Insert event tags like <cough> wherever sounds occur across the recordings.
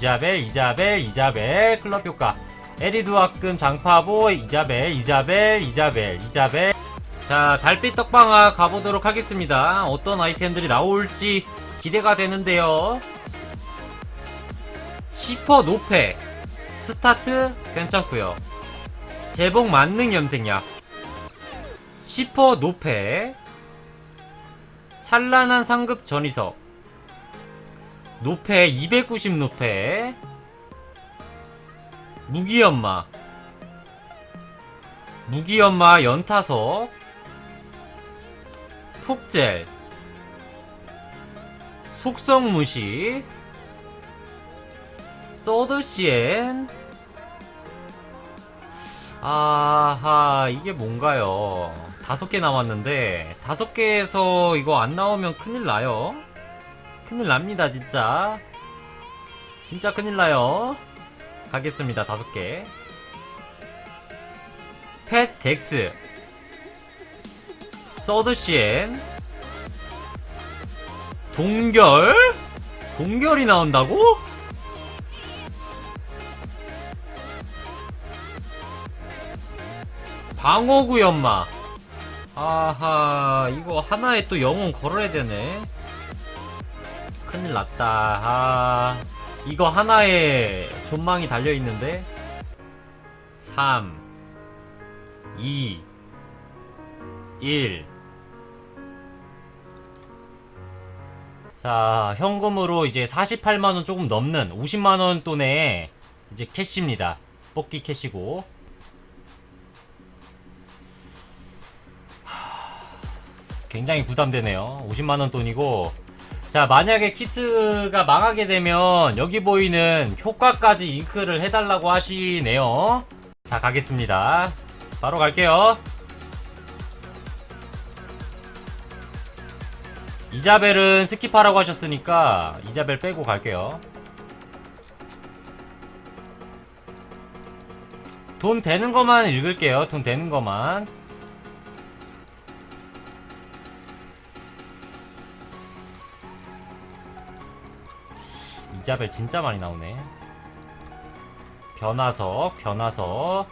이자벨 이자벨 이자벨 클럽 효과. 에리드 와금 장파보 이자벨 이자벨 이자벨 이자벨. 자 달빛 떡방아 가보도록 하겠습니다. 어떤 아이템들이 나올지 기대가 되는데요. 시퍼 노페. 스타트 괜찮고요. 제복 만능 염색약. 시퍼 노페. 찬란한 상급 전이석 노페 290 노페 무기연마. 무기연마 연타석. 푹젤. 속성무시. 서드시엔. 아하 이게 뭔가요? 다섯 개 남았는데 다섯 개에서 이거 안 나오면 큰일 나요 큰일 납니다 진짜. 진짜 큰일 나요. 가겠습니다 다섯 개. 펫 덱스. 서드시엔 동결? 동결이 나온다고? 방어구 연마. 아하 이거 하나에 또 영혼 걸어야 되네 큰일 났다 아 이거 하나에 존망이 달려있는데 3 2 1 자, 현금으로 이제 48만원 조금 넘는 50만원 돈에 이제 캐시입니다. 뽑기 캐시고. 굉장히 부담되네요. 50만원 돈이고. 자, 만약에 키트가 망하게 되면 여기 보이는 효과까지 잉크를 해달라고 하시네요. 자, 가겠습니다. 바로 갈게요. 이자벨은 스킵하라고 하셨으니까 이자벨 빼고 갈게요. 돈 되는 것만 읽을게요. 돈 되는 것만. 이자벨 진짜 많이 나오네. 변화석, 변화석.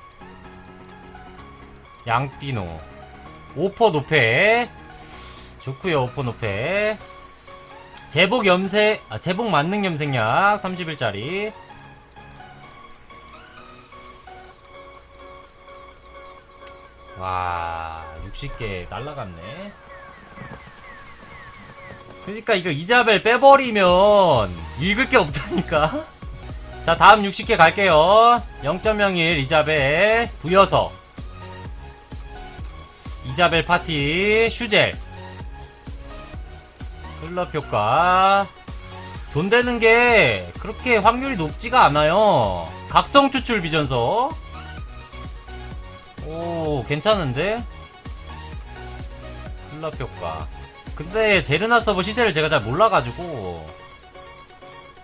양띠노. 오퍼 노페. 좋구요 오퍼 노페. 제복 염색, 아, 제복 만능 염색약 30일짜리. 와, 60개 날라갔네. 그니까 이거 이자벨 빼버리면 읽을 게 없다니까. 자, 다음 60개 갈게요. 0.01 이자벨 부여서. 이자벨 파티 슈젤. 클럽 효과. 돈 되는 게 그렇게 확률이 높지가 않아요. 각성 추출 비전서 오 괜찮은데? 클럽 효과. 근데 제르나 서버 시세를 제가 잘 몰라가지고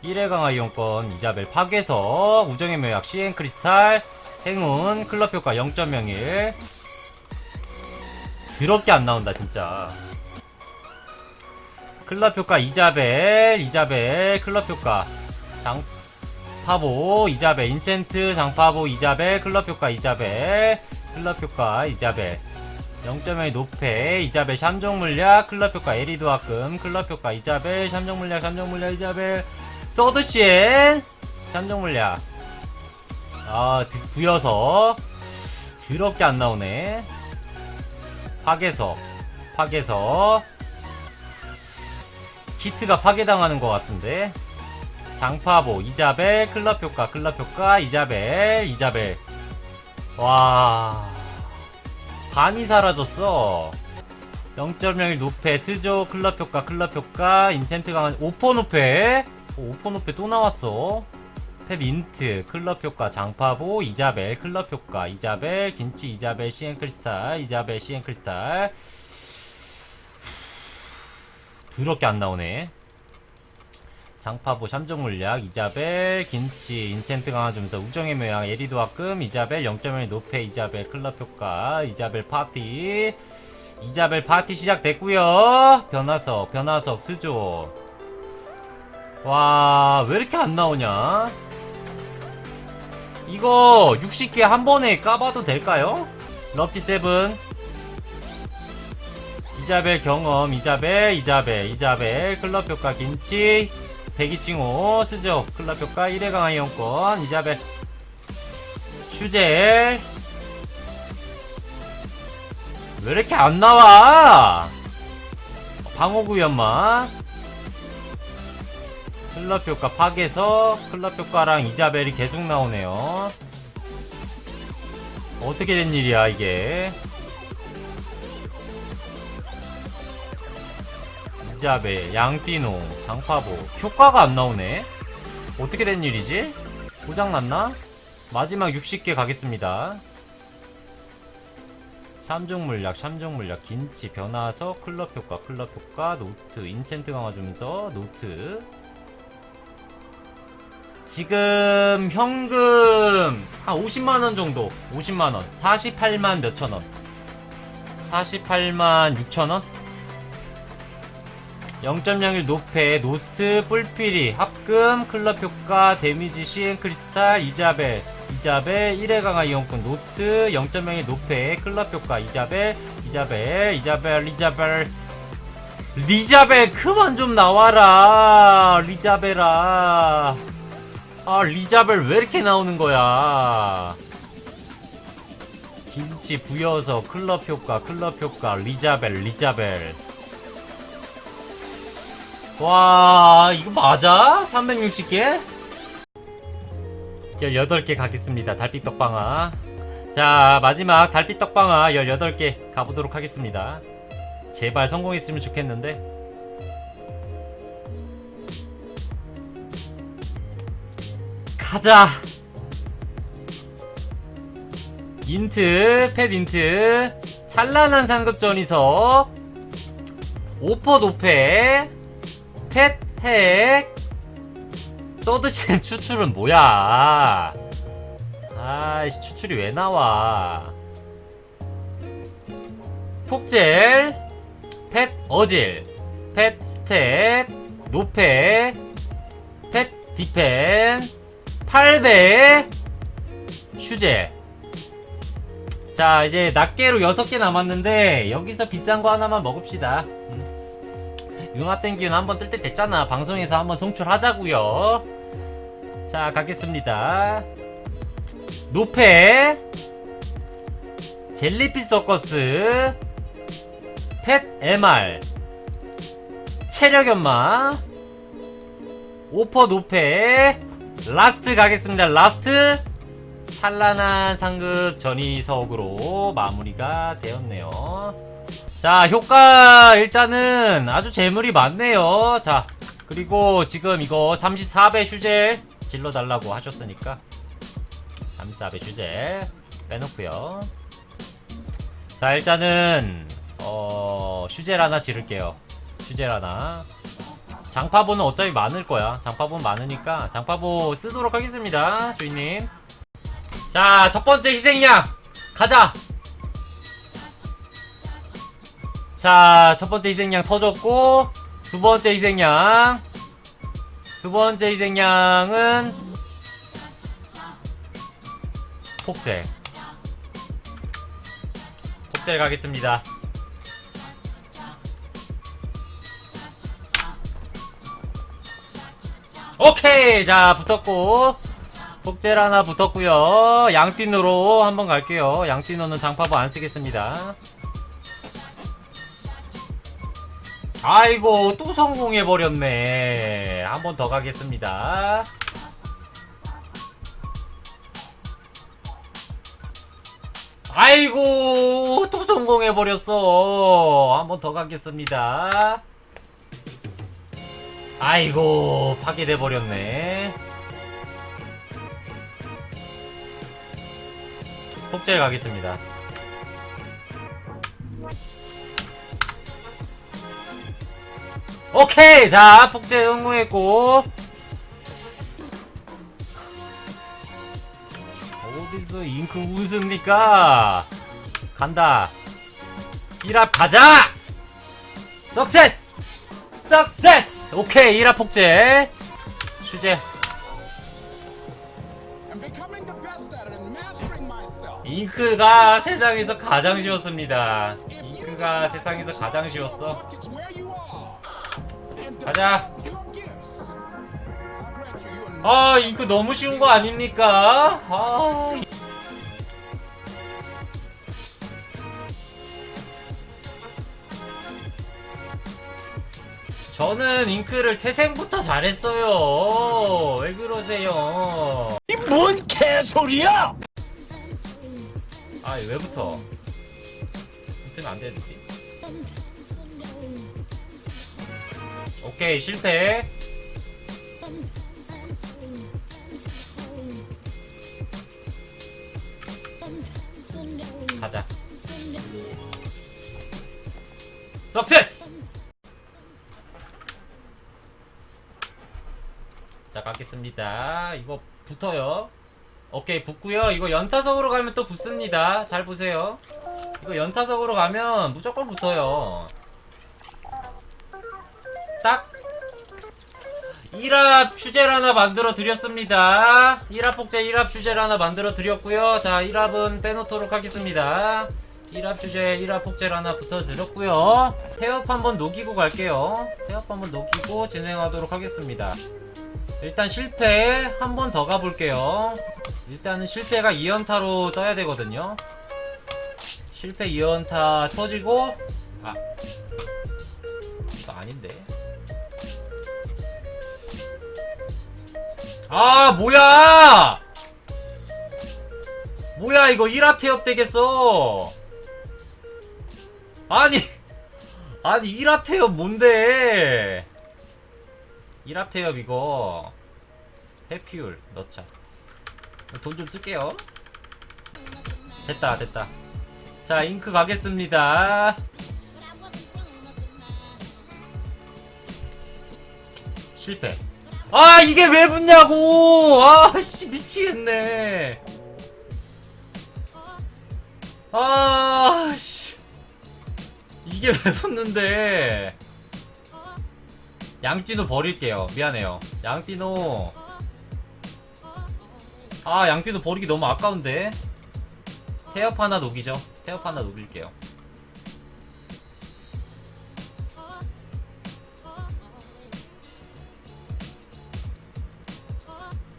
1회 강화 이용권 이자벨 파괴석 우정의 묘약 시엔 크리스탈 행운 클럽 효과 0.01 더럽게 안 나온다 진짜. 클럽 효과 이자벨 이자벨 클럽 효과 장파보 이자벨 인챈트 장파보 이자벨 클럽 효과 이자벨 클럽 효과 이자벨. 0.1 노페 이자벨 샴종 물약 클럽 효과 에리도 와금 클럽 효과 이자벨 샴종 물약 샴종 물약 이자벨 샴종 물약 아 드- 부여서. 더럽게 안 나오네. 파괴석 파괴석 키트가 파괴당하는 것 같은데. 장파보 이자벨 클럽 효과 클럽 효과 이자벨 이자벨. 와. 반이 사라졌어. 0.01 노페 스조 클럽 효과 클럽 효과 인챈트 강한 오퍼 노페 오, 오퍼 노페 또 나왔어. 탭 인트 클럽 효과 장파보 이자벨 클럽 효과 이자벨 김치 이자벨 시엔 크리스탈 이자벨 시엔 크리스탈. 더럽게 안 나오네. 장파보 샴종 물약 이자벨 김치 인챈트 강화 점수 우정의 묘양 에리도 와금 이자벨 0.1 노페 이자벨 클럽 효과 이자벨 파티. 이자벨 파티 시작됐구요. 변화석 변화석 스조 와, 왜 이렇게 안 나오냐? 이거 60개 한 번에 까봐도 될까요? 럽티 세븐. 이자벨 경험, 이자벨, 이자벨, 이자벨, 클럽 효과 김치, 대기칭호, 스적, 클럽 효과 1회 강화 이용권, 이자벨, 슈젤. 왜 이렇게 안 나와? 방어구 연마. 클럽 효과 파괴서, 클럽 효과랑 이자벨이 계속 나오네요. 어떻게 된 일이야, 이게. 이자벨, 양띠노, 장파보. 효과가 안 나오네? 어떻게 된 일이지? 고장났나? 마지막 60개 가겠습니다. 삼종 물약, 삼종 물약, 긴치, 변화서, 클럽 효과, 클럽 효과, 노트, 인챈트 강화 주면서, 노트. 지금 현금 한 50만원 정도. 50만원. 48만 몇천원. 48만 6천원? 0.01 노페, 노트, 뿔피리, 합금, 클럽 효과, 데미지 시엔 크리스탈, 이자벨, 이자벨, 1회 강화 이용권, 노트, 0.01 노페, 클럽 효과, 이자벨, 이자벨, 이자벨, 이자벨, 리자벨, 그만 좀 나와라, 리자벨아. 아, 리자벨 왜 이렇게 나오는 거야? 김치 부여서 클럽 효과, 클럽 효과, 리자벨, 리자벨. 와, 이거 맞아? 360개? 18개 가겠습니다. 달빛 떡방아. 자, 마지막 달빛 떡방아 18개 가보도록 하겠습니다. 제발 성공했으면 좋겠는데. 가자! 인트, 펫 인트, 찬란한 상급 전이서, 오퍼 도페, 펫 핵, 서드신 <laughs> 추출은 뭐야? 아이씨, 추출이 왜 나와? 폭젤, 펫 어질, 펫 스텝, 노페, 펫 디펜, 8배, 휴제. 자, 이제 낱개로 6개 남았는데, 여기서 비싼 거 하나만 먹읍시다. 음. 융합 땡기는 한번 뜰 때 됐잖아. 방송에서 한번 송출하자고요 자, 가겠습니다. 노페, 젤리피 서커스, 펫 MR, 체력 연마, 오퍼 노페, 라스트 가겠습니다. 라스트 찬란한 상급 전이석으로 마무리가 되었네요. 자, 효과 일단은 아주 재물이 많네요. 자, 그리고 지금 이거 34배 슈젤 질러달라고 하셨으니까 34배 슈젤 빼놓고요. 자, 일단은 어, 슈젤 하나 지를게요. 슈젤 하나. 장파보는 어차피 많을 거야. 장파보 많으니까 장파보 쓰도록 하겠습니다. 주인님. 자, 첫 번째 희생양. 가자. 자, 첫 번째 희생양 터졌고, 두 번째 희생양. 두 번째 희생양은 폭제. 폭제 가겠습니다. 오케이! 자, 붙었고, 폭젤 하나 붙었고요 양띠노로 한번 갈게요. 양띠노는 장파보 안 쓰겠습니다. 아이고, 또 성공해버렸네. 한번 더 가겠습니다. 아이고, 또 성공해버렸어. 한번 더 가겠습니다. 아이고 파괴돼 버렸네. 폭제에 가겠습니다. 오케이 자 폭제 성공했고 어디서 잉크 우승입니까? 간다. 1합 가자! 석세스! 석세스! 오케이 1합 폭제 myself. 잉크가 세상에서 가장 쉬웠습니다 잉크가 세상에서 가장 쉬웠어 가자. 아 잉크 너무 쉬운 거 아닙니까? 아 저는 잉크를 태생부터 잘했어요. 왜 그러세요? 이 뭔 개소리야! 아, 왜부터? 붙으면 안 되지. 오케이, 실패. 가자. 석세스! 자, 가겠습니다. 이거 붙어요. 오케이, 붙고요. 이거 연타석으로 가면 또 붙습니다. 잘 보세요. 이거 연타석으로 가면 무조건 붙어요. 딱 1합 주제를 하나 만들어 드렸습니다. 1합 복제 1합 주제를 하나 만들어 드렸고요. 자, 1합은 빼놓도록 하겠습니다. 1합 주제 1합 복제를 하나 붙어 드렸고요. 태엽 한번 녹이고 갈게요. 태엽 한번 녹이고 진행하도록 하겠습니다. 일단 실패 한 번 더 가볼게요. 일단은 실패가 2연타로 떠야 되거든요. 실패 2연타 터지고 아 이거 아닌데. 아 뭐야! 뭐야 이거 1합 태엽 되겠어. 아니 아니 1합 태엽 뭔데? 1합 태엽 이거 해피율 넣자. 돈 좀 쓸게요. 됐다 됐다. 자 잉크 가겠습니다. 실패. 아 이게 왜 붙냐고! 아씨 미치겠네. 아씨. 이게 왜 붙는데? 양띠노 버릴게요. 미안해요. 양띠노 아 양띠노 버리기 너무 아까운데. 태엽 하나 녹이죠. 태엽 하나 녹일게요.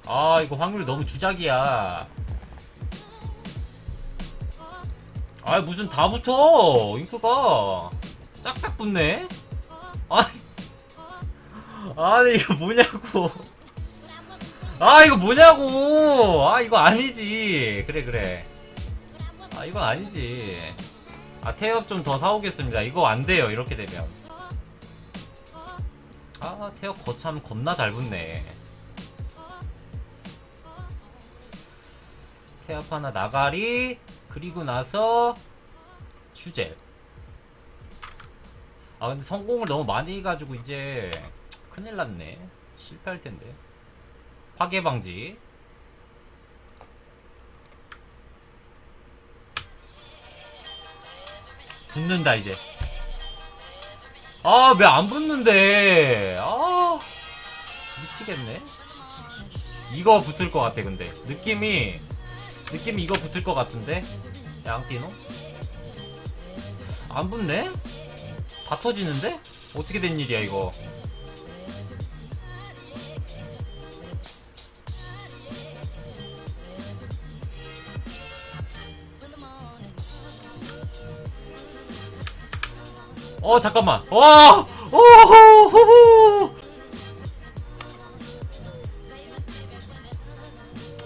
아 이거 확률 너무 주작이야. 아 무슨 다 붙어 잉크가. 짝짝 붙네. 아니 아니 이거 뭐냐고 아 이거 뭐냐고. 아 이거 아니지. 그래 그래. 아 이건 아니지. 아 태엽 좀 더 사오겠습니다. 이거 안 돼요 이렇게 되면. 아 태엽 거참 겁나 잘 붙네. 태엽 하나 나가리 그리고 나서 슈젤. 아 근데 성공을 너무 많이 해가지고 이제 큰일 났네. 실패할 텐데 파괴 방지. 붙는다 이제. 아 왜 안 붙는데? 아 미치겠네. 이거 붙을 것 같아 근데. 느낌이 느낌이 이거 붙을 것 같은데? 양띠노? 안 붙네? 다 터지는데? 어떻게 된 일이야 이거 어 잠깐만. 와! 오호호호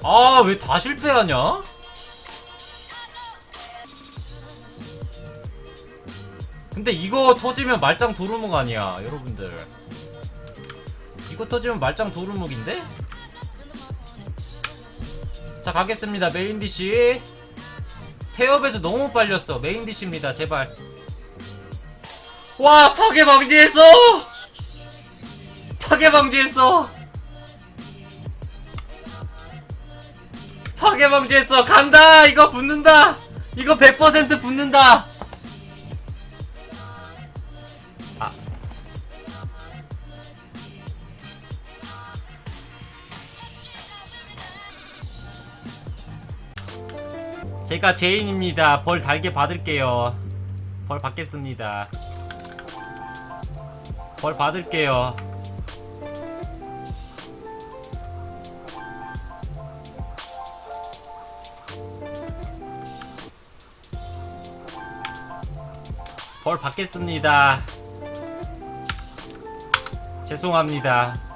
아왜 다 실패하냐? 근데 이거 터지면 말짱 도루묵 아니야 여러분들. 이거 터지면 말짱 도루묵인데? 자 가겠습니다 메인디시 태엽에서 너무 빨렸어. 메인 디시입니다. 제발. 와 파괴 방지했어! 파괴 방지했어! 파괴 방지했어. 간다! 이거 붙는다! 이거 100% 붙는다 제가 죄인입니다. 벌 달게 받을게요. 벌 받겠습니다. 벌 받을게요. 벌 받겠습니다. 죄송합니다.